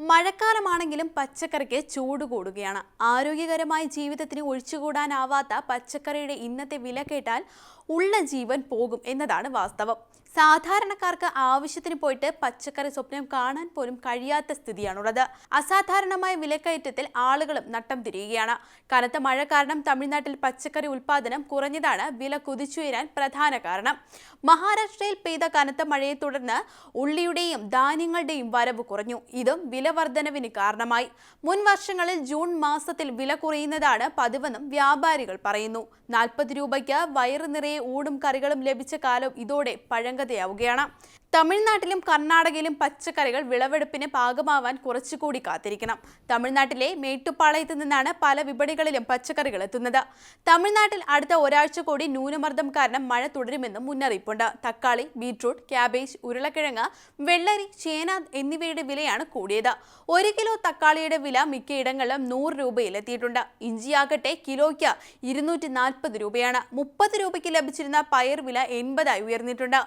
മഴക്കാലമാണെങ്കിലും പച്ചക്കറിക്ക് ചൂട് കൂടുകയാണ്. ആരോഗ്യകരമായ ജീവിതത്തിന് ഒഴിച്ചുകൂടാനാവാത്ത പച്ചക്കറിയുടെ ഇന്നത്തെ വില കേട്ടാൽ ഉള്ള ജീവൻ പോകും എന്നതാണ് വാസ്തവം. സാധാരണക്കാർക്ക് ആവശ്യത്തിന് പോയിട്ട് പച്ചക്കറി സ്വപ്നം കാണാൻ പോലും കഴിയാത്ത സ്ഥിതിയാണുള്ളത്. അസാധാരണമായ വിലക്കയറ്റത്തിൽ ആളുകളും നട്ടം തിരിയുകയാണ്. കനത്ത മഴ കാരണം തമിഴ്നാട്ടിൽ പച്ചക്കറി ഉൽപാദനം കുറഞ്ഞതാണ് വില കുതിച്ചുയരാൻ പ്രധാന കാരണം. മഹാരാഷ്ട്രയിൽ പെയ്ത കനത്ത മഴയെ തുടർന്ന് ഉള്ളിയുടെയും ധാന്യങ്ങളുടെയും വരവ് കുറഞ്ഞു. ഇതും വില വർധനവിന് കാരണമായി. മുൻ വർഷങ്ങളിൽ ജൂൺ മാസത്തിൽ വില കുറയുന്നതാണ് പതിവെന്നും വ്യാപാരികൾ പറയുന്നു. നാൽപ്പത് രൂപയ്ക്ക് വയറു നിറയെ ഊടും കറികളും ലഭിച്ച കാലം ഇതോടെ പഴങ്കതയാവുകയാണ് തമിഴ്നാട്ടിലും കർണാടകയിലും പച്ചക്കറികൾ വിളവെടുപ്പിന് പാകമാവാൻ കുറച്ചുകൂടി കാത്തിരിക്കണം. തമിഴ്നാട്ടിലെ മേട്ടുപ്പാളയത്ത് നിന്നാണ് പല വിപണികളിലും പച്ചക്കറികൾ എത്തുന്നത്. തമിഴ്നാട്ടിൽ അടുത്ത ഒരാഴ്ച കൂടി ന്യൂനമർദ്ദം കാരണം മഴ തുടരുമെന്നും മുന്നറിയിപ്പുണ്ട്. തക്കാളി ബീട്രൂട്ട് ക്യാബേജ് ഉരുളക്കിഴങ്ങ് വെള്ളരി ചേന എന്നിവയുടെ വിലയാണ് കൂടിയത്. ഒരു കിലോ തക്കാളിയുടെ വില മിക്കയിടങ്ങളിലും നൂറ് രൂപയിലെത്തിയിട്ടുണ്ട് ഇഞ്ചിയാകട്ടെ കിലോയ്ക്ക് ഇരുന്നൂറ്റി നാൽപ്പത് രൂപയാണ്. മുപ്പത് രൂപയ്ക്ക് ലഭിച്ചിരുന്ന പയർ വില എൺപതായി ഉയർന്നിട്ടുണ്ട്.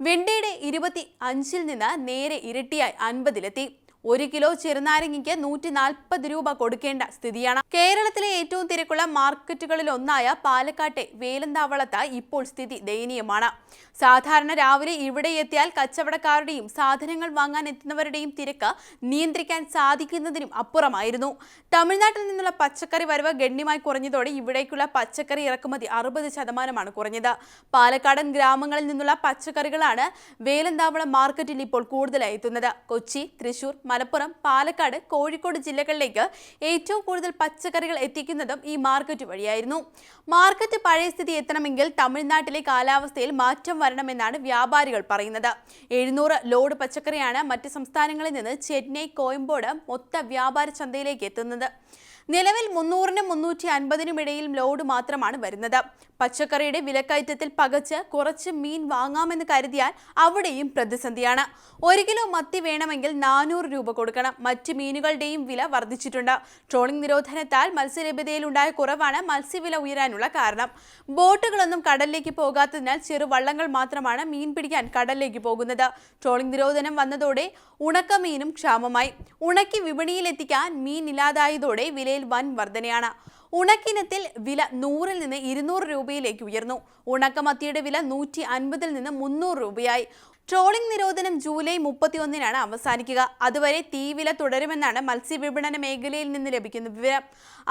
വെണ്ടയുടെ ഇരുപത്തി അഞ്ചിൽ നിന്ന് നേരെ ഇരട്ടിയായി അൻപതിലെത്തി. ഒരു കിലോ ചെറുനാരങ്ങയ്ക്ക് നൂറ്റി നാൽപ്പത് രൂപ കൊടുക്കേണ്ട സ്ഥിതിയാണ്. കേരളത്തിലെ ഏറ്റവും തിരക്കുള്ള മാർക്കറ്റുകളിൽ ഒന്നായ പാലക്കാട്ടെ വേലന്താവളത്ത് ഇപ്പോൾ സ്ഥിതി ദയനീയമാണ്. സാധാരണ രാവിലെ ഇവിടെ എത്തിയാൽ കച്ചവടക്കാരുടെയും സാധനങ്ങൾ വാങ്ങാൻ എത്തുന്നവരുടെയും തിരക്ക് നിയന്ത്രിക്കാൻ സാധിക്കുന്നതിനും അപ്പുറമായിരുന്നു. തമിഴ്നാട്ടിൽ നിന്നുള്ള പച്ചക്കറി വരവ് ഗണ്യമായി കുറഞ്ഞതോടെ ഇവിടേക്കുള്ള പച്ചക്കറി ഇറക്കുമതി അറുപത് ശതമാനമാണ് കുറഞ്ഞത്. പാലക്കാടൻ ഗ്രാമങ്ങളിൽ നിന്നുള്ള പച്ചക്കറികളാണ് വേലന്താവളം മാർക്കറ്റിൽ ഇപ്പോൾ കൂടുതലായി എത്തുന്നത്. കൊച്ചി തൃശൂർ മലപ്പുറം പാലക്കാട് കോഴിക്കോട് ജില്ലകളിലേക്ക് ഏറ്റവും കൂടുതൽ പച്ചക്കറികൾ എത്തിക്കുന്നതും ഈ മാർക്കറ്റ് വഴിയായിരുന്നു. മാർക്കറ്റ് പഴയ സ്ഥിതി എത്തണമെങ്കിൽ തമിഴ്നാട്ടിലെ കാലാവസ്ഥയിൽ മാറ്റം വരണമെന്നാണ് വ്യാപാരികൾ പറയുന്നത്. എഴുന്നൂറ് ലോഡ് പച്ചക്കറിയാണ് മറ്റ് സംസ്ഥാനങ്ങളിൽ നിന്ന് ചെന്നൈ കോയമ്പോട് മൊത്ത വ്യാപാര ചന്തയിലേക്ക് എത്തുന്നത്. നിലവിൽ മുന്നൂറിനും മുന്നൂറ്റി അൻപതിനും ഇടയിൽ ലോഡ് മാത്രമാണ് വരുന്നത്. പച്ചക്കറിയുടെ വിലക്കയറ്റത്തിൽ പകച്ച് കുറച്ച് മീൻ വാങ്ങാമെന്ന് കരുതിയാൽ അവിടെയും പ്രതിസന്ധിയാണ്. ഒരു കിലോ മത്തി വേണമെങ്കിൽ നാനൂറ് രൂപ കൊടുക്കണം. മറ്റ് മീനുകളുടെയും വില വർദ്ധിച്ചിട്ടുണ്ട്. ട്രോളിംഗ് നിരോധനത്താൽ മത്സ്യലഭ്യതയിൽ ഉണ്ടായ കുറവാണ് മത്സ്യവില ഉയരാനുള്ള കാരണം. ബോട്ടുകളൊന്നും കടലിലേക്ക് പോകാത്തതിനാൽ ചെറുവള്ളങ്ങൾ മാത്രമാണ് മീൻ പിടിക്കാൻ കടലിലേക്ക് പോകുന്നത്. ട്രോളിംഗ് നിരോധനം വന്നതോടെ ഉണക്കമീനും ക്ഷാമമായി. ഉണക്കി വിപണിയിലെത്തിക്കാൻ മീൻ ഇല്ലാതായതോടെ വിലയിൽ വൻ വർധനയാണ്. ഉണക്കിനത്തിൽ വില നൂറിൽ നിന്ന് ഇരുന്നൂറ് രൂപയിലേക്ക് ഉയർന്നു. ഉണക്കമത്തിയുടെ വില നൂറ്റി അൻപതിൽ നിന്ന് മുന്നൂറ് രൂപയായി. ട്രോളിംഗ് നിരോധനം ജൂലൈ മുപ്പത്തിയൊന്നിനാണ് അവസാനിക്കുക. അതുവരെ തീവില തുടരുമെന്നാണ് മത്സ്യവിപണന മേഖലയിൽ നിന്ന് ലഭിക്കുന്ന വിവരം.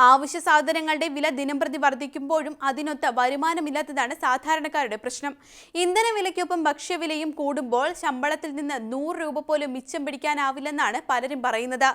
ആവശ്യ സാധനങ്ങളുടെ വില ദിനംപ്രതി വർദ്ധിക്കുമ്പോഴും അതിനൊത്ത വരുമാനമില്ലാത്തതാണ് സാധാരണക്കാരുടെ പ്രശ്നം. ഇന്ധനവിലയ്ക്കൊപ്പം ഭക്ഷ്യവിലയും കൂടുമ്പോൾ ശമ്പളത്തിൽ നിന്ന് നൂറ് രൂപ പോലും മിച്ചം പിടിക്കാനാവില്ലെന്നാണ് പലരും പറയുന്നത്.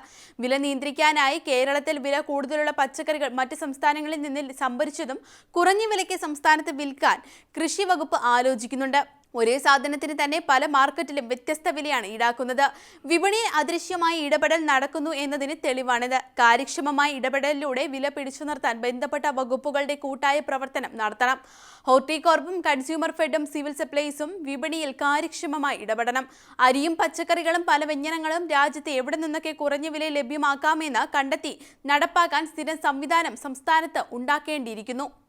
വില നിയന്ത്രിക്കാനായി കേരളത്തിൽ വില കൂടുതലുള്ള പച്ചക്കറികൾ മറ്റ് സംസ്ഥാനങ്ങളിൽ നിന്ന് സംഭരിച്ചതും കുറഞ്ഞ വിലയ്ക്ക് സംസ്ഥാനത്ത് വിൽക്കാൻ കൃഷി വകുപ്പ് ആലോചിക്കുന്നുണ്ട്. ഒരേ സാധനത്തിന് തന്നെ പല മാർക്കറ്റിലും വ്യത്യസ്ത വിലയാണ് ഈടാക്കുന്നത്. വിപണിയെ അദൃശ്യമായി ഇടപെടൽ നടക്കുന്നു എന്നതിന് തെളിവാണിത്. കാര്യക്ഷമമായ ഇടപെടലിലൂടെ വില പിടിച്ചു നിർത്താൻ ബന്ധപ്പെട്ട വകുപ്പുകളുടെ കൂട്ടായ പ്രവർത്തനം നടത്തണം. ഹോർട്ടികോർപ്പും കൺസ്യൂമർ ഫെഡും സിവിൽ സപ്ലൈസും വിപണിയിൽ കാര്യക്ഷമമായി ഇടപെടണം. അരിയും പച്ചക്കറികളും പല വ്യഞ്ജനങ്ങളും രാജ്യത്ത് എവിടെ നിന്നൊക്കെ കുറഞ്ഞ വില ലഭ്യമാക്കാമെന്ന് കണ്ടെത്തി നടപ്പാക്കാൻ സ്ഥിരം സംവിധാനം സംസ്ഥാനത്ത് ഉണ്ടാക്കേണ്ടിയിരിക്കുന്നു.